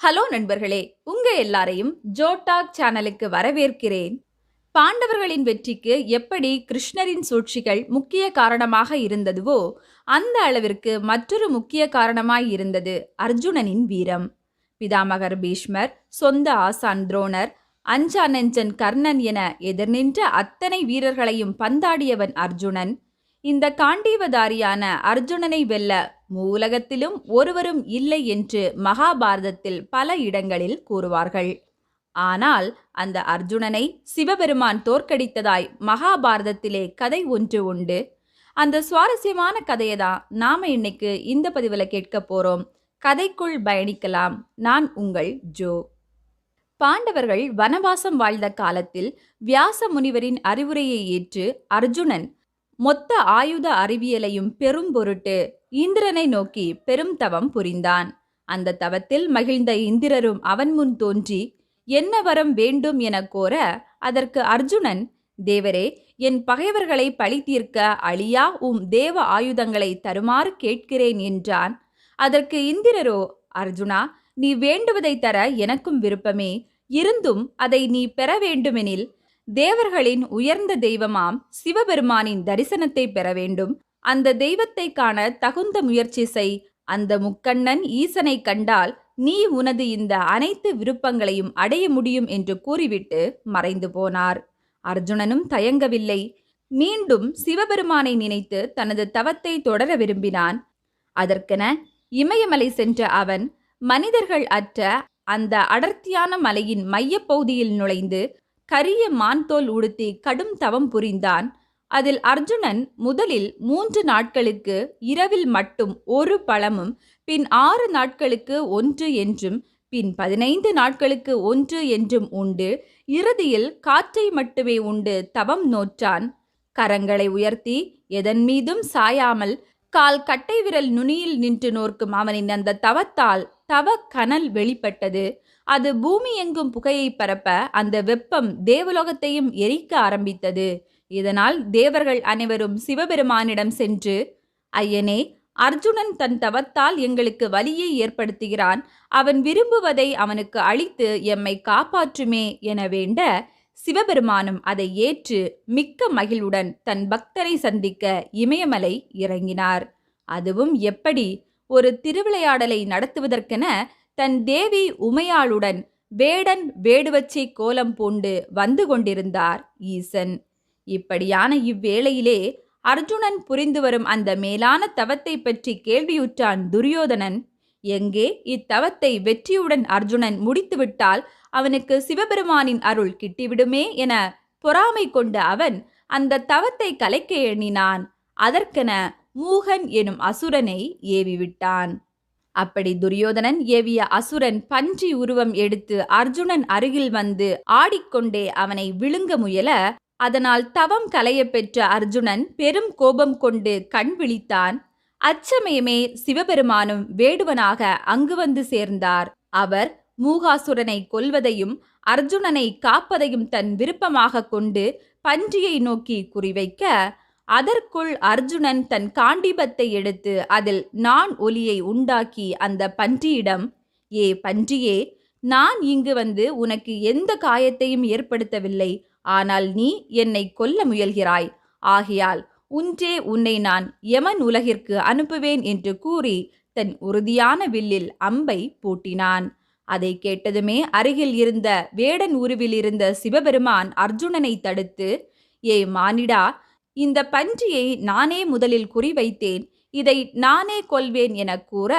Hello நண்பர்களே உங்க எல்லாரையும் ஜோடாக் சேனலுக்கு வரவேற்கிறேன். பாண்டவர்களின் வெற்றிக்கு எப்படி கிருஷ்ணரின் சூழ்ச்சிகள் முக்கிய காரணமாக இருந்ததுவோ அந்த அளவிற்கு மற்றொரு முக்கிய காரணமாய் இருந்தது அர்ஜுனனின் வீரம். பிதாமகர் பீஷ்மர் சொந்த ஆசான் துரோணர் அஞ்சா நெஞ்சன் கர்ணன் என எதிர்நின்ற அத்தனை வீரர்களையும் பந்தாடியவன் அர்ஜுனன் இந்த காண்டீவதாரியான அர்ஜுனனை வெல்ல மூலகத்திலும் ஒருவரும் இல்லை என்று மகாபாரதத்தில் பல இடங்களில் கூறுவார்கள். ஆனால் அந்த அர்ஜுனனை சிவபெருமான் தோற்கடித்ததாய் மகாபாரதத்திலே கதை ஒன்று உண்டு. அந்த சுவாரஸ்யமான கதையை தான் நாம இன்னைக்கு இந்த பதிவில் கேட்க போறோம். கதைக்குள் பயணிக்கலாம். நான் உங்கள் ஜோ. பாண்டவர்கள் வனவாசம் வாழ்ந்த காலத்தில் வியாச முனிவரின் அறிவுரையை ஏற்று அர்ஜுனன் மொத்த ஆயுத அறிவியலையும் பெரும் பொருட்டு இந்திரனை நோக்கி பெரும் தவம் புரிந்தான். அந்த தவத்தில் மகிழ்ந்த இந்திரரும் அவன் முன் தோன்றி என்ன வரம் வேண்டும் என கோர அதற்கு அர்ஜுனன் தேவரே என் பகைவர்களை பழி தீர்க்க அழியா உம் தேவ ஆயுதங்களை தருமாறு கேட்கிறேன் என்றான். அதற்கு இந்திரரோ அர்ஜுனா நீ வேண்டுவதை தர எனக்கும் விருப்பமே இருந்தும் அதை நீ பெற வேண்டுமெனில் தேவர்களின் உயர்ந்த தெய்வமாம் சிவபெருமானின் தரிசனத்தை பெற வேண்டும். அந்த தெய்வத்தை காண தகுந்த முயற்சி செய். அந்த முக்கண்ணன் ஈசனை கண்டால் நீ உனது இந்த அனைத்து விருப்பங்களையும் அடைய முடியும் என்று கூறிவிட்டு மறைந்து போனார். அர்ஜுனனும் தயங்கவில்லை. மீண்டும் சிவபெருமானை நினைத்து தனது தவத்தை தொடர விரும்பினான். அதற்கென இமயமலை சென்ற அவன் மனிதர்கள் அற்ற அந்த அடர்த்தியான மலையின் மையப்பகுதியில் நுழைந்து கரிய மான்தோல் உடுத்தி கடும் தவம் புரிந்தான். அதில் அர்ஜுனன் முதலில் மூன்று நாட்களுக்கு இரவில் மட்டும் ஒரு பழமும் பின் ஆறு நாட்களுக்கு ஒன்று என்றும் பின் பதினைந்து நாட்களுக்கு ஒன்று என்றும் உண்டு. இறுதியில் காற்றை மட்டுமே உண்டு தவம் நோற்றான். கரங்களை உயர்த்தி எதன் மீதும் சாயாமல் கால் கட்டை விரல் நுனியில் நின்று நோர்க்கும் அவனின் அந்த தவத்தால் தவ கனல் வெளிப்பட்டது. அது பூமி எங்கும் புகையை பரப்ப அந்த வெப்பம் தேவலோகத்தையும் எரிக்க ஆரம்பித்தது. இதனால் தேவர்கள் அனைவரும் சிவபெருமானிடம் சென்று ஐயனே அர்ஜுனன் தன் தவத்தால் எங்களுக்கு வலியை ஏற்படுத்துகிறான். அவன் விரும்புவதை அவனுக்கு அளித்து எம்மை காப்பாற்றுமே என வேண்ட சிவபெருமானும் அதை ஏற்று மிக்க மகிழ்வுடன் தன் பக்தரை சந்திக்க இமயமலை இறங்கினார். அதுவும் எப்படி? ஒரு திருவிளையாடலை நடத்துவதற்கென தன் தேவி உமையாளுடன் வேடன் வேடுவச்சை கோலம் பூண்டு வந்து கொண்டிருந்தார் ஈசன். இப்படியான இவ்வேளையிலே அர்ஜுனன் புரிந்து வரும் அந்த மேலான தவத்தை பற்றி கேள்வியுற்றான் துரியோதனன். எங்கே இத்தவத்தை வெற்றியுடன் அர்ஜுனன் முடித்துவிட்டால் அவனுக்கு சிவபெருமானின் அருள் கிட்டிவிடுமே என பொறாமை கொண்ட அவன் அந்த தவத்தை கலைக்க எண்ணினான். அதற்கென மூகன் எனும் அசுரனை ஏவிவிட்டான். அப்படி துரியோதனன் ஏவிய அசுரன் பன்றி உருவம் எடுத்து அர்ஜுனன் அருகில் வந்து ஆடிக்கொண்டே அவனை விழுங்க முயல அதனால் தவம் கலைய பெற்ற அர்ஜுனன் பெரும் கோபம் கொண்டு கண் விழித்தான். அச்சமயமே சிவபெருமானும் வேடுவனாக அங்கு வந்து சேர்ந்தார். அவர் மூகாசுரனை கொல்வதையும் அர்ஜுனனை காப்பதையும் தன் விருப்பமாக கொண்டு பன்றியை நோக்கி குறிவைக்க அதற்குள் அர்ஜுனன் தன் காண்டிபத்தை எடுத்து அதில் நான் ஒலியை உண்டாக்கி அந்த பன்றியிடம் ஏ பன்றியே நான் இங்கு வந்து உனக்கு எந்த காயத்தையும் ஏற்படுத்தவில்லை. ஆனால் நீ என்னை கொல்ல முயல்கிறாய். ஆகையால் உன்றே உன்னை நான் யமன் உலகிற்கு அனுப்புவேன் என்று கூறி தன் உறுதியான வில்லில் அம்பை பூட்டினான். அதை கேட்டதுமே அருகில் இருந்த வேடன் உருவில் இருந்த சிவபெருமான் அர்ஜுனனை தடுத்து ஏ மானிடா இந்த பன்றியை நானே முதலில் குறிவைத்தேன். இதை நானே கொல்வேன் என கூற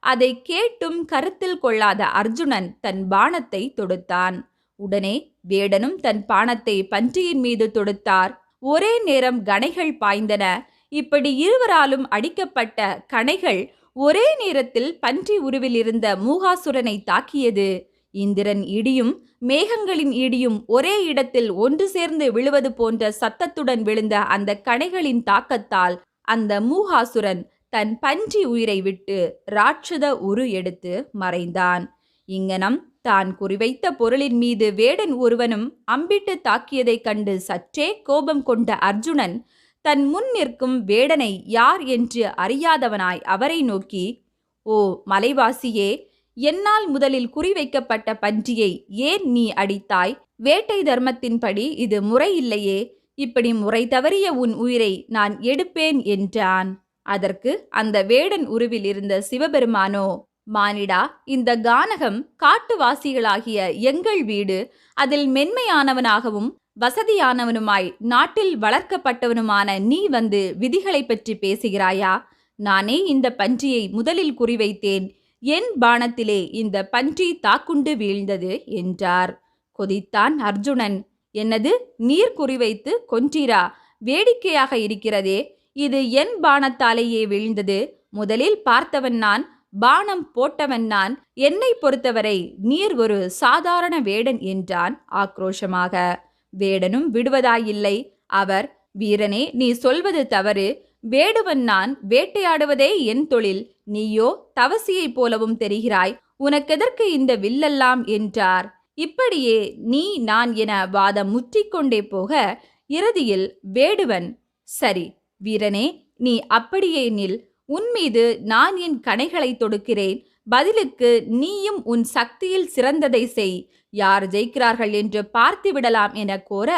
அதை கேட்டும் கருத்தில் கொள்ளாத அர்ஜுனன் தன் பாணத்தை தொடுத்தான். உடனே வேடனும் தன் பாணத்தை பன்றியின் மீது தொடுத்தார். ஒரே நேரம் கணைகள் பாய்ந்தன. இப்படி இருவராலும் அடிக்கப்பட்ட கணைகள் ஒரே நேரத்தில் பன்றி உருவில் இருந்த மூகாசுரனை தாக்கியது. இந்திரன் இடியும் மேகங்களின் இடியும் ஒரே இடத்தில் ஒன்று சேர்ந்து விழுவது போன்ற சத்தத்துடன் விழுந்த அந்த கணைகளின் தாக்கத்தால் அந்த மூகாசுரன் தன் பன்றி உயிரை விட்டு ராட்சத உரு எடுத்து மறைந்தான். இங்கனம் தான் குறிவைத்த பொருளின் மீது வேடன் ஒருவனும் அம்பிட்டு தாக்கியதைக் கண்டு சற்றே கோபம் கொண்ட அர்ஜுனன் தன் முன் நிற்கும் வேடனை யார் என்று அறியாதவனாய் அவரை நோக்கி ஓ மலைவாசியே என்னால் முதலில் குறிவைக்கப்பட்ட பன்றியை ஏன் நீ அடித்தாய்? வேட்டை தர்மத்தின்படி இது முறையில்லையே இப்படி முறை தவறிய உன் உயிரை நான் எடுப்பேன் என்றான். அதற்கு அந்த வேடன் உருவில் இருந்த சிவபெருமானோ மானிடா இந்த கானகம் காட்டுவாசிகளாகிய எங்கள் வீடு அதில் மென்மையானவனாகவும் வசதியானவனுமாய் நாட்டில் வளர்க்கப்பட்டவனுமான நீ வந்து விதிகளை பற்றி பேசுகிறாயா? நானே இந்த பன்றியை முதலில் குறிவைத்தேன். என் பானத்திலே இந்த பன்றி தாக்குண்டு வீழ்ந்தது என்றார். கொதித்தான் அர்ஜுனன். என்னது? நீர் குறிவைத்து கொன்றீரா? வேடிக்கையாக இருக்கிறதே. இது என் பானத்தாலேயே வீழ்ந்தது. முதலில் பார்த்தவன் நான் பானம் போட்டவன் நான். என்னை பொறுத்தவரை நீர் ஒரு சாதாரண வேடன் என்றான் ஆக்ரோஷமாக. வேடனும் விடுவதாயில்லை. அவர் வீரனே நீ சொல்வது தவறு. வேடுவன் நான் வேட்டையாடுவதே என் தொழில். நீயோ தவசியைப் போலவும் தெரிகிறாய் உனக்கெதற்கு இந்த வில்லெல்லாம்? என்றார். இப்படியே நீ நான் என வாதம் முற்றிக்கொண்டே போக இறுதியில் வேடுவன் சரி வீரனே நீ அப்படியே நில் உன்மீது நான் என் கணைகளை தொடுக்கிறேன் பதிலுக்கு நீயும் உன் சக்தியில் சிறந்ததை செய் யார் ஜெயிக்கிறார்கள் என்று பார்த்து விடலாம் என கோர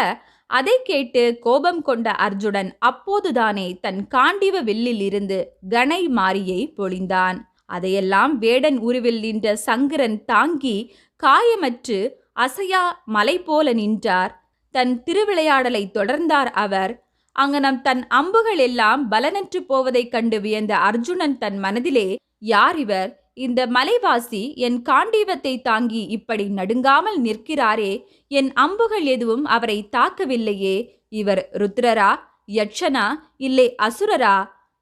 அதை கேட்டு கோபம் கொண்ட அர்ஜுனன் அப்போதுதானே தன் காண்டிவ வில்லில் இருந்து கணை மாரியை பொழிந்தான். அதையெல்லாம் வேடன் உருவில் நின்ற சங்கரன் தாங்கி காயமற்று அசையா மலை போல நின்றார். தன் திருவிளையாடலை தொடர்ந்தார் அவர். அங்கனம் தன் அம்புகள் எல்லாம் பலனற்று போவதைக் கண்டு வியந்த அர்ஜுனன் தன் மனதிலே யார் இவர்? இந்த மலைவாசி என் காண்டீவத்தை தாங்கி இப்படி நடுங்காமல் நிற்கிறாரே என் அம்புகள் எதுவும் அவரை தாக்கவில்லையே. இவர் ருத்ரரா யட்சனா இல்லை அசுரரா?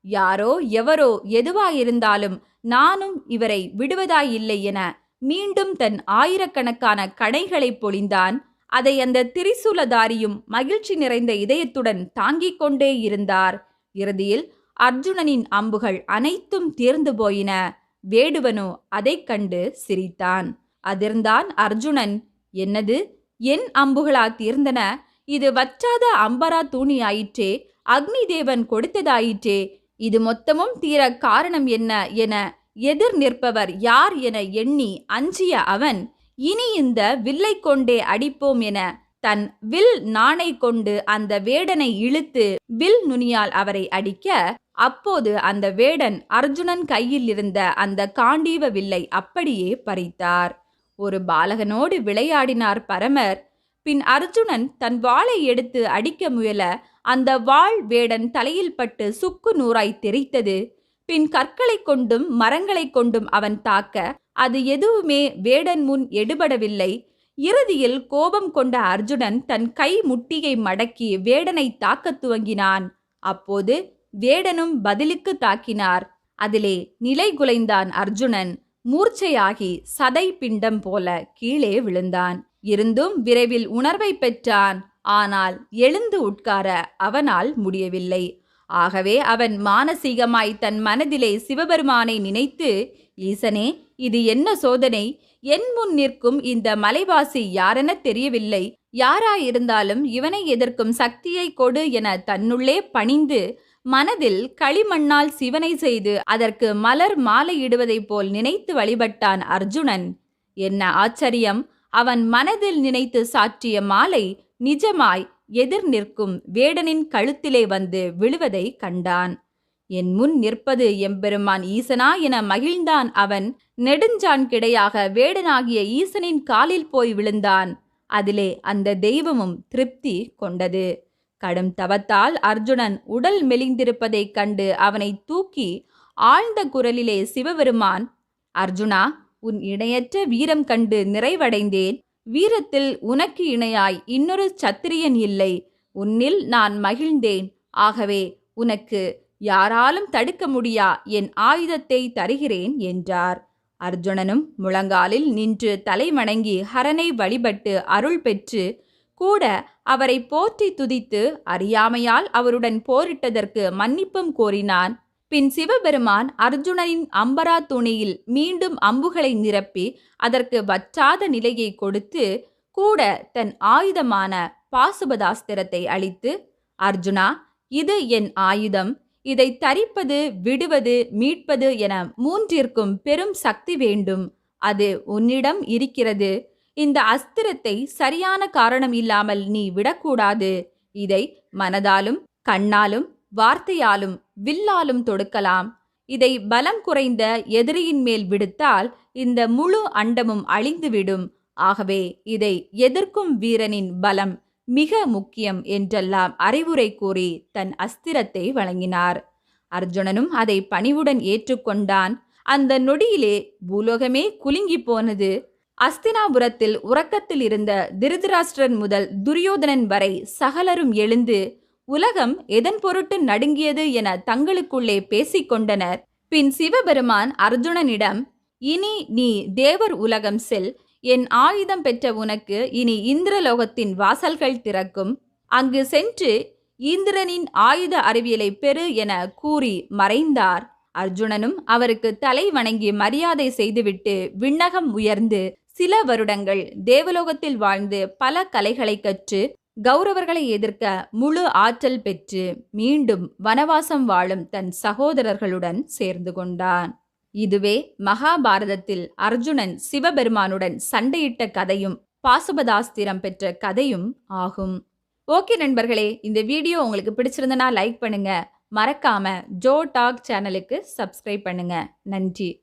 யாரோ எவரோ எதுவாயிருந்தாலும் நானும் இவரை விடுவதாயில்லை என மீண்டும் தன் ஆயிரக்கணக்கான கணைகளை பொழிந்தான். அதை அந்த திரிசூலதாரியும் மகிழ்ச்சி நிறைந்த இதயத்துடன் தாங்கிக் கொண்டே இருந்தார். இறுதியில் அர்ஜுனனின் அம்புகள் அனைத்தும் தீர்ந்து போயின. வேடுவனோ அதைக் கண்டு சிரித்தான். அதிர்ந்தான் அர்ஜுனன். என்னது? என் அம்புகளா தீர்ந்தன. இது வற்றாத அம்பரா தூணி ஆயிற்றே அக்னி தேவன் கொடுத்ததாயிற்றே. இது மொத்தமும் தீர காரணம் என்ன என எதிர் நிற்பவர் யார் என எண்ணி அஞ்சிய அவன் இனி இந்த வில்லை கொண்டே அடிப்போம் என தன் வில் நாணை கொண்டு அந்த வேடனை இழுத்து வில் நுனியால் அவரை அடிக்க அப்போது அந்த வேடன் அர்ஜுனன் கையில் இருந்த அந்த காண்டீவ வில்லை அப்படியே பறித்தார். ஒரு பாலகனோடு விளையாடினார் பரமர். பின் அர்ஜுனன் தன் வாளை எடுத்து அடிக்க முயல அந்த வாள் வேடன் தலையில் பட்டு சுக்கு நூறாய் தெரித்தது. பின் கற்களை கொண்டும் மரங்களை கொண்டும் அவன் தாக்க அது எதுவுமே வேடன் முன் எடுபடவில்லை. இறுதியில் கோபம் கொண்ட அர்ஜுனன் தன் கை முட்டியை மடக்கி வேடனை தாக்கத் துவங்கினான். அப்போது வேடனும் பதிலுக்கு தாக்கினார். அதிலே நிலை குலைந்தான் அர்ஜுனன். மூர்ச்சையாகி சதை பிண்டம் போல கீழே விழுந்தான். இருந்தும் விரைவில் உணர்வை பெற்றான். ஆனால் எழுந்து உட்கார அவனால் முடியவில்லை. ஆகவே அவன் மானசீகமாய் தன் மனதிலே சிவபெருமானை நினைத்து ஈசனே இது என்ன சோதனை? என் முன் நிற்கும் இந்த மலைவாசி யாரென தெரியவில்லை. யாராயிருந்தாலும் இவனை எதிர்க்கும் சக்தியை கொடு என தன்னுள்ளே பணிந்து மனதில் களிமண்ணால் சிவனை செய்து அதற்கு மலர் மாலையிடுவதைப் போல் நினைத்து வழிபட்டான் அர்ஜுனன். என்ன ஆச்சரியம்! அவன் மனதில் நினைத்து சாற்றிய மாலை நிஜமாய் எதிர் நிற்கும் வேடனின் கழுத்திலே வந்து விழுவதை கண்டான். என் முன் நிற்பது எம்பெருமான் ஈசனா என மகிழ்ந்தான் அவன். நெடுஞ்சான் கிடையாக வேடனாகிய ஈசனின் காலில் போய் விழுந்தான். அதிலே அந்த தெய்வமும் திருப்தி கொண்டது. கடும் தவத்தால் அர்ஜுனன் உடல் மெலிந்திருப்பதைக் கண்டு அவனை தூக்கி ஆழ்ந்த குரலிலே சிவபெருமான் அர்ஜுனா உன் இணையற்ற வீரம் கண்டு நிறைவடைந்தேன். வீரத்தில் உனக்கு இணையாய் இன்னொரு சத்திரியன் இல்லை. உன்னில் நான் மகிழ்ந்தேன். ஆகவே உனக்கு யாராலும் தடுக்க முடியா? என் ஆயுதத்தை தருகிறேன் என்றார். அர்ஜுனனும் முழங்காலில் நின்று தலைவணங்கி ஹரனை வழிபட்டு அருள் பெற்று கூட அவரை போற்றி துதித்து அறியாமையால் அவருடன் போரிட்டதற்கு மன்னிப்பும் கோரினான். பின் சிவபெருமான் அர்ஜுனனின் அம்பரா துணியில் மீண்டும் அம்புகளை நிரப்பி அதற்கு வற்றாத நிலையை கொடுத்து கூட தன் ஆயுதமான பாசுபதாஸ்திரத்தை அளித்து அர்ஜுனா இது என் ஆயுதம். இதை தரிப்பது விடுவது மீட்பது என மூன்றிற்கும் பெரும் சக்தி வேண்டும். அது உன்னிடம் இருக்கிறது. இந்த அஸ்திரத்தை சரியான காரணம் இல்லாமல் நீ விடக்கூடாது. இதை மனதாலும் கண்ணாலும் வார்த்தையாலும் வில்லாலும் தொடுக்கலாம். இதை பலம் குறைந்த எதிரியின் மேல் விடுத்தால் இந்த முழு அண்டமும் அழிந்துவிடும். ஆகவே இதை எதிர்க்கும் வீரனின் பலம் மிக முக்கியம் என்றெல்லாம் அறிவுரை கூறி தன் அஸ்திரத்தை வழங்கினார். அர்ஜுனனும் அதை பணிவுடன் ஏற்றுக்கொண்டான். அந்த நொடியிலே பூலோகமே குலுங்கி போனது. அஸ்தினாபுரத்தில் உறக்கத்தில் இருந்த திருதராஷ்டிரன் முதல் துரியோதனன் வரை சகலரும் எழுந்து உலகம் எதன் பொருட்டு நடுங்கியது என தங்களுக்குள்ளே பேசிக்கொண்டனர் பின் சிவபெருமான் அர்ஜுனனிடம் இனி நீ தேவர் உலகம் செல். என் ஆயுதம் பெற்ற உனக்கு இனி இந்திரலோகத்தின் வாசல்கள் திறக்கும். அங்கு சென்று இந்திரனின் ஆயுத அறிவியலை பெறு என கூறி மறைந்தார். அர்ஜுனனும் அவருக்கு தலை வணங்கி மரியாதை செய்துவிட்டு விண்ணகம் உயர்ந்து சில வருடங்கள் தேவலோகத்தில் வாழ்ந்து பல கலைகளை கற்று கௌரவர்களை எதிர்க்க முழு ஆற்றல் பெற்று மீண்டும் வனவாசம் வாழும் தன் சகோதரர்களுடன் சேர்ந்து கொண்டான். இதுவே மகாபாரதத்தில் அர்ஜுனன் சிவபெருமானுடன் சண்டையிட்ட கதையும் பாசுபதாஸ்திரம் பெற்ற கதையும் ஆகும். ஓகே நண்பர்களே இந்த வீடியோ உங்களுக்கு பிடிச்சிருந்தனா லைக் பண்ணுங்க. மறக்காம ஜோ டாக் சேனலுக்கு சப்ஸ்கிரைப் பண்ணுங்க. நன்றி.